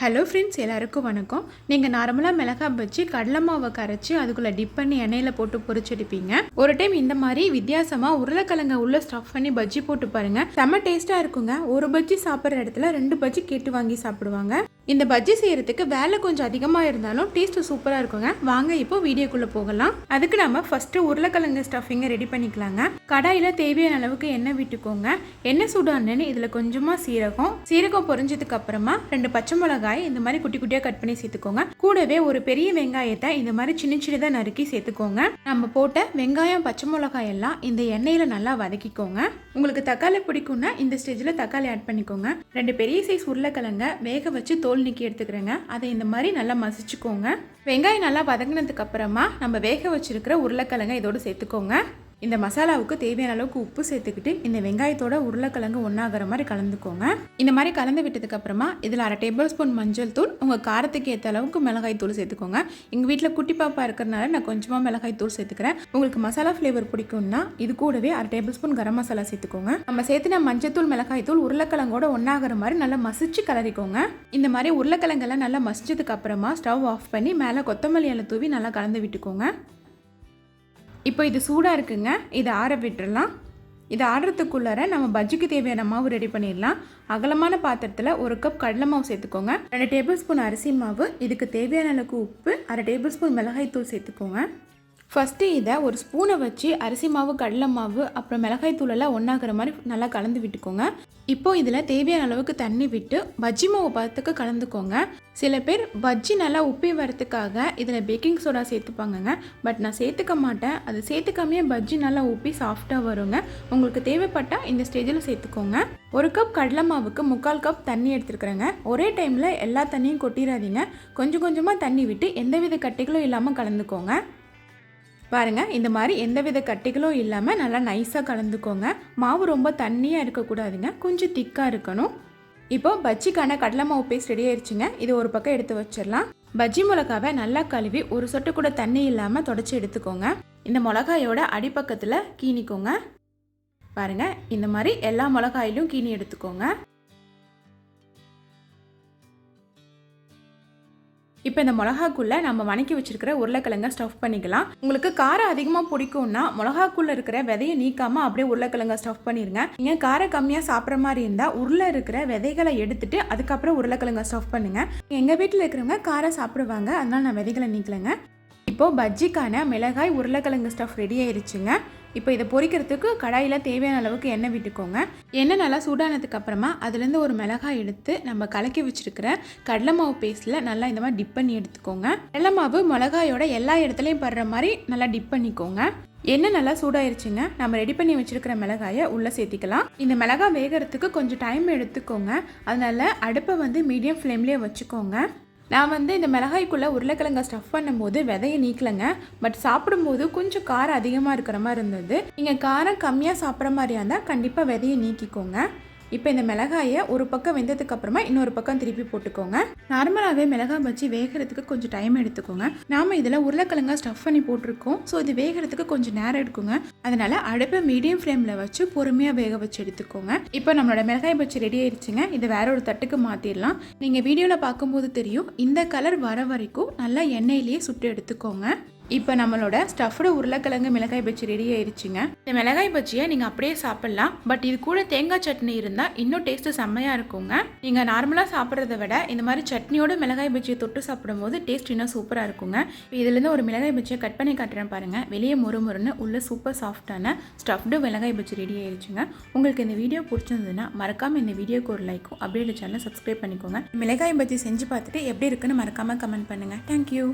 Hello friends எல்லாருக்கும் வணக்கம். நீங்கள் நார்மலாக மிளகாய் பஜ்ஜி கடலை மாவை கரைச்சி அதுக்குள்ளே டிப் பண்ணி எண்ணெயில் போட்டு பொரிச்செடுப்பீங்க ஒரு டைம் இந்த மாதிரி வித்தியாசமாக உருளைக்கிழங்க உள்ளே ஸ்டஃப் பண்ணி பஜ்ஜி போட்டு பாருங்கள் செம்ம டேஸ்ட்டாக இருக்குங்க. ஒரு பஜ்ஜி சாப்பிட்ற இடத்துல ரெண்டு பஜ்ஜி கேட்டு வாங்கி சாப்பிடுவாங்க. இந்த பஜ்ஜி செய்கிறதுக்கு வேலை கொஞ்சம் அதிகமாக இருந்தாலும் டேஸ்ட்டு சூப்பராக இருக்குங்க. வாங்க இப்போ வீடியோக்குள்ளே போகலாம். அதுக்கு நம்ம ஃபஸ்ட்டு உருளைக்கிழங்கு ஸ்டஃபிங்கை ரெடி பண்ணிக்கலாங்க. கடாயில் தேவையான அளவுக்கு எண்ணெய் விட்டுக்கோங்க. எண்ணெய் சூடானு இதில் கொஞ்சமாக சீரகம். சீரகம் பொறிஞ்சதுக்கு அப்புறமா ரெண்டு பச்சை மிளகாய் இந்த மாதிரி குட்டி குட்டியாக கட் பண்ணி சேர்த்துக்கோங்க. கூடவே ஒரு பெரிய வெங்காயத்தை இந்த மாதிரி சின்ன சின்னதாக நறுக்கி சேர்த்துக்கோங்க. நம்ம போட்ட வெங்காயம் பச்சை மிளகாய் எல்லாம் இந்த எண்ணெயில் நல்லா வதக்கிக்கோங்க. உங்களுக்கு தக்காளி பிடிக்கும்னா இந்த ஸ்டேஜில் தக்காளி ஆட் பண்ணிக்கோங்க. ரெண்டு பெரிய சைஸ் உருளைக்கிழங்க வேக வச்சு தோல் நீக்கி எடுத்துக்கிறேங்க. அதை இந்த மாதிரி நல்லா மசிச்சுக்கோங்க. வெங்காயம் நல்லா வதங்கினதுக்கு அப்புறமா நம்ம வேக வச்சிருக்கிற உருளைக்கிழங்க இதோடு சேர்த்துக்கோங்க. இந்த மசாலாவுக்கு தேவையான அளவுக்கு உப்பு சேர்த்துக்கிட்டு இந்த வெங்காயத்தோட உருளைக்கிழங்கு ஒன்றாகிற மாதிரி கலந்துக்கோங்க. இந்த மாதிரி கலந்து விட்டதுக்கப்புறமா இதில் அரை டேபிள் ஸ்பூன் மஞ்சள் தூள் உங்கள் காரத்துக்கு ஏற்ற அளவுக்கு மிளகாய் தூள் சேர்த்துக்கோங்க. எங்கள் வீட்டில் குட்டி பாப்பா இருக்கிறனால நான் கொஞ்சமாக மிளகாய் தூள் சேர்த்துக்கிறேன். உங்களுக்கு மசாலா ஃப்ளேவர் பிடிக்கும்னா இது கூடவே அரை டேபிள் ஸ்பூன் கரம் மசாலா சேர்த்துக்கோங்க. நம்ம சேர்த்துன மஞ்சள் தூள் மிளகாய் தூள் உருளைக்கிழங்கோட ஒன்றாகிற மாதிரி நல்லா மசிச்சு கலரிக்கோங்க. இந்த மாதிரி உருளைக்கிழங்கெல்லாம் நல்லா மசிச்சதுக்கு அப்புறமா ஸ்டவ் ஆஃப் பண்ணி மேலே கொத்தமல்லி இலை தூவி நல்லா கலந்து விட்டுக்கோங்க. இப்போ இது சூடாக இருக்குங்க. இதை ஆற விட்டுடலாம் இதை ஆடுறதுக்குள்ளார நம்ம பஜ்ஜிக்கு தேவையான மாவு ரெடி பண்ணிடலாம். அகலமான பாத்திரத்தில் ஒரு கப் கடலை மாவு சேர்த்துக்கோங்க. ரெண்டு டேபிள் ஸ்பூன் அரிசி மாவு இதுக்கு தேவையான அளவுக்கு உப்பு அரை டேபிள் ஸ்பூன் மிளகாய்த்தூள் சேர்த்துக்கோங்க. ஃபஸ்ட்டு இதை ஒரு ஸ்பூனை வச்சு அரிசி மாவு கடலை மாவு அப்புறம் மிளகாய் தூளெல்லாம் ஒன்றாகிற மாதிரி நல்லா கலந்து விட்டுக்கோங்க. இப்போ இதில் தேவையான அளவுக்கு தண்ணி விட்டு பஜ்ஜி மாவு பதத்துக்கு கலந்துக்கோங்க. சில பேர் பஜ்ஜி நல்லா உப்பி வரத்துக்காக இதில் பேக்கிங் சோடா சேர்த்துப்பாங்கங்க. பட் நான் சேர்த்துக்க மாட்டேன். அது சேர்த்துக்காமையே பஜ்ஜி நல்லா உப்பி சாஃப்டாக வருங்க. உங்களுக்கு தேவைப்பட்டால் இந்த ஸ்டேஜில் சேர்த்துக்கோங்க. ஒரு கப் கடலை மாவுக்கு முக்கால் கப் தண்ணி எடுத்துருக்குறேங்க. ஒரே டைமில் எல்லா தண்ணியும் கொட்டிடாதீங்க கொஞ்சம் கொஞ்சமாக தண்ணி விட்டு எந்தவித கட்டிகளும் இல்லாமல் கலந்துக்கோங்க. பாருங்கள் இந்த மாதிரி எந்தவித கட்டிகளும் இல்லாமல் நல்லா நைஸாக கலந்துக்கோங்க. மாவு ரொம்ப தண்ணியாக இருக்கக்கூடாதுங்க கொஞ்சம் திக்காக இருக்கணும். இப்போ பஜ்ஜிக்கான கடலை மாவு பேஸ்ட் ரெடி ஆயிடுச்சுங்க இது ஒரு பக்கம் எடுத்து வச்சிடலாம். பஜ்ஜி மிளகாவை நல்லா கழுவி ஒரு சொட்டு கூட தண்ணி இல்லாமல் தொடச்சி எடுத்துக்கோங்க. இந்த மிளகாயோட அடிப்பக்கத்தில் கீனிக்கோங்க. பாருங்கள் இந்த மாதிரி எல்லா மிளகாயிலும் கீனி எடுத்துக்கோங்க. இப்போ இந்த மிளகாக்குள்ளே நம்ம வணக்கி வச்சிருக்கிற உருளைக்கிழங்க ஸ்டஃப் பண்ணிக்கலாம். உங்களுக்கு காரம் அதிகமாக பிடிக்கும்னா மிளகாக்குள்ளே இருக்கிற விதையை நீக்காமல் அப்படியே உருளைக்கிழங்க ஸ்டஃப் பண்ணிடுங்க நீங்கள் காரம் கம்மியாக சாப்பிட்ற மாதிரி இருந்தால் உருளை இருக்கிற விதைகளை எடுத்துட்டு அதுக்கப்புறம் உருளைக்கிழங்க ஸ்டஃப் பண்ணுங்கள் எங்கள் வீட்டில் இருக்கிறவங்க காரம் சாப்பிடுவாங்க. அதனால் நான் விதைகளை நீக்கலைங்க. இப்போது பஜ்ஜிக்கான மிளகாய் உருளைக்கிழங்கு ஸ்டஃப் ரெடி ஆயிடுச்சுங்க இப்போ இதை பொரிக்கிறதுக்கு கடாயில் தேவையான அளவுக்கு எண்ணெய் விட்டுக்கோங்க. எண்ணெய் நல்லா சூடானதுக்கு அப்புறமா அதுலேருந்து ஒரு மிளகாய் எடுத்து நம்ம கலக்கி வச்சுருக்கிற கடலை மாவு பேஸ்ட்டில் நல்லா இந்த மாதிரி டிப் பண்ணி எடுத்துக்கோங்க. கடலை மாவு மிளகாயோட எல்லா இடத்துலையும் படுற மாதிரி நல்லா டிப் பண்ணிக்கோங்க. எண்ணெய் நல்லா சூடாயிருச்சுங்க. நம்ம ரெடி பண்ணி வச்சுருக்கிற மிளகாயை உள்ளே சேர்த்திக்கலாம். இந்த மிளகாய் வேகிறதுக்கு கொஞ்சம் டைம் எடுத்துக்கோங்க. அதனால் அடுப்பை வந்து மீடியம் ஃப்ளேம்லேயே வச்சுக்கோங்க. நான் வந்து இந்த மிளகாய்க்குள்ளே உருளைக்கிழங்க ஸ்டஃப் பண்ணும்போது விதையை நீக்கலைங்க. பட் சாப்பிடும்போது கொஞ்சம் காரம் அதிகமாக இருக்கிற மாதிரி இருந்தது. நீங்கள் காரம் கம்மியாக சாப்பிட்ற மாதிரியா இருந்தால் கண்டிப்பாக விதையை நீக்கிக்கோங்க. இப்போ இந்த மிளகாயை ஒரு பக்கம் வெந்ததுக்கு அப்புறமா இன்னொரு பக்கம் திருப்பி போட்டுக்கோங்க. நார்மலாகவே மிளகாய் பஜ்ஜி வேகிறதுக்கு கொஞ்சம் டைம் எடுத்துக்கோங்க. நாம இதில் உருளைக்கிழங்கா ஸ்டஃப் பண்ணி போட்டிருக்கோம். ஸோ இது வேகிறதுக்கு கொஞ்சம் நேரம் எடுக்குங்க. அதனால அடுப்பை மீடியம் ஃப்ளேமில் வச்சு பொறுமையாக வேக வச்சு எடுத்துக்கோங்க. இப்போ நம்மளோட மிளகாய் பஜ்ஜி ரெடி ஆயிடுச்சுங்க. இதை வேற ஒரு தட்டுக்கு மாற்றிடலாம் நீங்கள் வீடியோவில் பார்க்கும்போது தெரியும் இந்த கலர் வர வரைக்கும் நல்லா எண்ணெயிலேயே சுட்டு எடுத்துக்கோங்க. இப்போ நம்மளோட ஸ்டஃப்டு உருளைக்கிழங்கு மிளகாய் பச்சி ரெடி ஆயிடுச்சுங்க இந்த மிளகாய் பச்சியை நீங்கள் அப்படியே சாப்பிட்லாம். பட் இது கூட தேங்காய் சட்னி இருந்தால் இன்னும் டேஸ்ட்டு செம்மையாக இருக்குங்க. நீங்கள் நார்மலாக சாப்பிட்றத விட இந்த மாதிரி சட்னியோட மிளகாய் பச்சியை தொட்டு சாப்பிடும்போது டேஸ்ட் இன்னும் சூப்பராக இருக்குங்க. இப்போ இதுலேருந்து ஒரு மிளகாய் பச்சியை கட் பண்ணி காட்டுறேன் பாருங்கள் வெளியே மொறு மொறுன்னு உள்ள சூப்பர் சாஃப்டான ஸ்டஃப்டு மிளகாய் பச்சி ரெடி ஆயிடுச்சுங்க உங்களுக்கு இந்த வீடியோ பிடிச்சிருந்ததுன்னா மறக்காமல் இந்த வீடியோக்கு ஒரு லைக்கும் அப்படியே சேனலை சப்ஸ்கிரைப் பண்ணிக்கோங்க. மிளகாய் பச்சி செஞ்சு பார்த்துட்டு எப்படி இருக்குன்னு மறக்காமல் கமெண்ட் பண்ணுங்கள் தேங்க்யூ